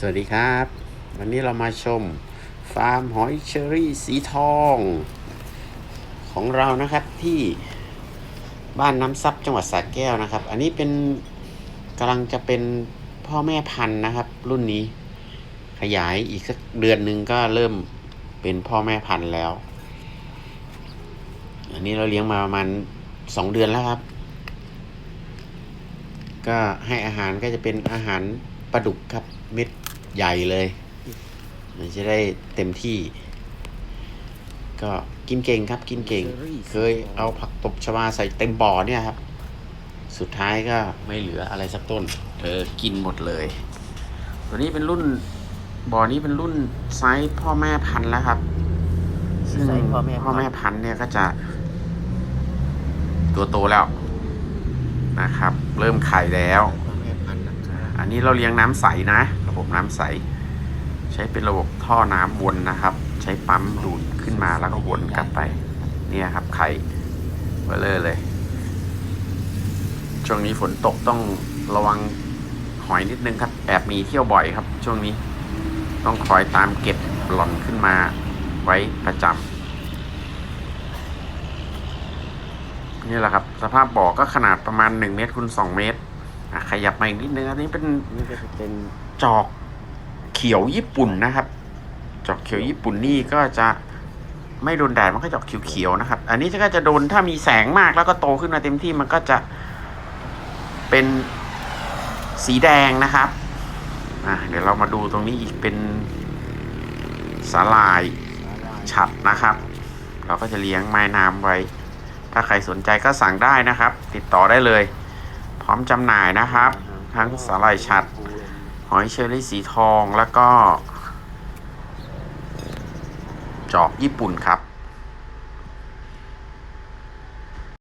สวัสดีครับ วันนี้เรามาชมฟาร์มหอยเชอรี่สีทอง ของเรานะครับที่บ้านน้ำซับจังหวัดสระแก้วนะครับ อันนี้เป็นกำลังจะเป็นพ่อแม่พันธุ์นะครับ รุ่นนี้ขยายอีกสักเดือนหนึ่งก็เริ่มเป็นพ่อแม่พันธุ์แล้ว อันนี้เราเลี้ยงมาประมาณสองเดือนแล้วครับ ก็ให้อาหารก็จะเป็นอาหารปลาดุกครับเม็ด ใหญ่เลย มันจะได้เต็มที่ ก็กินเก่งครับกินเก่ง เคยเอาผักตบชวาใส่เต็มบ่อเนี่ยครับ สุดท้ายก็ไม่เหลืออะไรสักต้น เธอกินหมดเลย ตัวนี้เป็นรุ่นบ่อนี้เป็นรุ่นไซส์พ่อแม่พันธุ์แล้วครับ ซึ่งไซส์พ่อแม่พันธุ์พ่อแม่พันธุ์เนี่ยก็จะ ตัวโตแล้วนะครับ เริ่มไข่แล้ว อันนี้เราเลี้ยงน้ำใสนะระ บบน้ำใส ใช้เป็นระบบท่อน้ำวนนะครับ ใช้ปั๊มดูดขึ้นมาแล้วก็วนกลับไป เนี่ยครับไข่เบลอร์เลย ช่วงนี้ฝนตกต้องระวังหอยนิดนึงครับแอบมีเที่ยวบ่อยครับ ช่วงนี้ต้องคอยตามเก็บหล่อนขึ้นมาไว้ประจำนี่แหละครับ สภาพบ่อก็ขนาดประมาณ 1 เมตรคูณ2เมตร อะขยับมาอีกนิดนึงอันนี้เป็นนี่ก็จะเป็นจอกเขียวญี่ปุ่นนะครับ จอกเขียวญี่ปุ่นนี่ก็จะไม่โดนแดดมันก็จอกเขียวๆนะครับ อันนี้ก็จะโดนถ้ามีแสงมากแล้วก็โตขึ้นมาเต็มที่มันก็จะเป็นสีแดงนะครับอะเดี๋ยวเรามาดูตรงนี้อีกเป็นสาลายฉัดนะครับ เราก็จะเลี้ยงไม้น้ำไว้ ถ้าใครสนใจก็สั่งได้นะครับ ติดต่อได้เลย ร้อมจำหน่ายนะครับ ทั้งสาหร่ายฉัด หอยเชอรี่สีทองแล้วก็ จอกญี่ปุ่นครับ